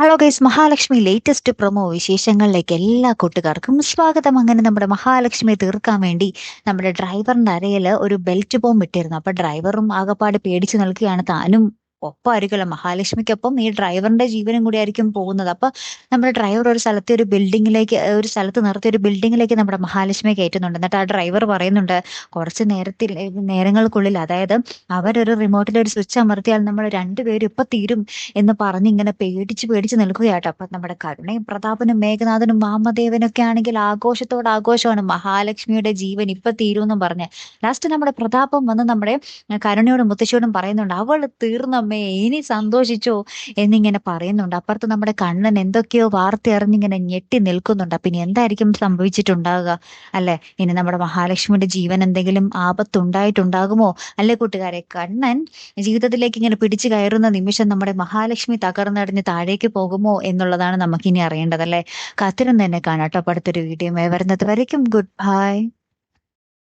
Hello guys Mahalakshmi latest promo വിശേഷങ്ങളിലേക്ക് എല്ലാ കൂട്ടുകാർക്കും സ്വാഗതം. അങ്ങനെ നമ്മുടെ മഹാലക്ഷ്മിയെ തീർക്കാൻ വേണ്ടി നമ്മുടെ ഡ്രൈവറിന്റെ അരയിൽ ഒരു ബെൽറ്റ് ബോംബ് ഇട്ടിരുന്നു. അപ്പൊ ഡ്രൈവറും ആകപ്പാട് പേടിച്ചു നിൽക്കുകയാണ്. താനും ഒപ്പമായിരിക്കുമല്ലോ മഹാലക്ഷ്മിക്കൊപ്പം ഈ ഡ്രൈവറിന്റെ ജീവനും കൂടി ആയിരിക്കും പോകുന്നത്. അപ്പൊ നമ്മുടെ ഡ്രൈവർ ഒരു സ്ഥലത്തെ ഒരു ബിൽഡിങ്ങിലേക്ക് ഒരു സ്ഥലത്ത് നിർത്തി ഒരു ബിൽഡിങ്ങിലേക്ക് നമ്മുടെ മഹാലക്ഷ്മിയെ കയറ്റുന്നുണ്ട്. എന്നിട്ട് ആ ഡ്രൈവർ പറയുന്നുണ്ട് കുറച്ച് നേരത്തിൽ നേരങ്ങൾക്കുള്ളിൽ അതായത് അവരൊരു റിമോട്ടിൽ ഒരു സ്വിച്ച് അമർത്തിയാൽ നമ്മൾ രണ്ടുപേരും ഇപ്പൊ തീരും എന്ന് പറഞ്ഞ് ഇങ്ങനെ പേടിച്ച് പേടിച്ച് നിൽക്കുകയാട്ടോ. അപ്പൊ നമ്മുടെ കരുണയും പ്രതാപനും മേഘനാഥനും മാമദേവനൊക്കെ ആണെങ്കിൽ ആഘോഷത്തോട് ആഘോഷമാണ് മഹാലക്ഷ്മിയുടെ ജീവൻ ഇപ്പൊ തീരും എന്ന് പറഞ്ഞ്. ലാസ്റ്റ് നമ്മുടെ പ്രതാപം വന്ന് നമ്മുടെ കരുണയോടും മുത്തശ്ശിയോടും പറയുന്നുണ്ട് അവൾ തീർന്നമ്മേ ഇനി സന്തോഷിച്ചോ എന്നിങ്ങനെ പറയുന്നുണ്ട്. അപ്പുറത്ത് നമ്മുടെ കണ്ണൻ എന്തൊക്കെയോ വാർത്ത അറിഞ്ഞിങ്ങനെ ഞെട്ടി നിൽക്കുന്നുണ്ട്. ഇനി എന്തായിരിക്കും സംഭവിച്ചിട്ടുണ്ടാകുക അല്ലെ? ഇനി നമ്മുടെ മഹാലക്ഷ്മിയുടെ ജീവൻ എന്തെങ്കിലും ആപത്തുണ്ടായിട്ടുണ്ടാകുമോ? അല്ലെ കൂട്ടുകാരെ കണ്ണൻ ജീവിതത്തിലേക്ക് ഇങ്ങനെ പിടിച്ചു കയറുന്ന നിമിഷം നമ്മുടെ മഹാലക്ഷ്മി തകർന്നടിഞ്ഞ് താഴേക്ക് പോകുമോ എന്നുള്ളതാണ് നമുക്കിനി അറിയേണ്ടത് അല്ലെ? കാത്തിരുന്ന് തന്നെ കാണാട്ടോ അപ്പൊ അടുത്തൊരു വീഡിയോ വരുന്നത് വരയ്ക്കും. Good bye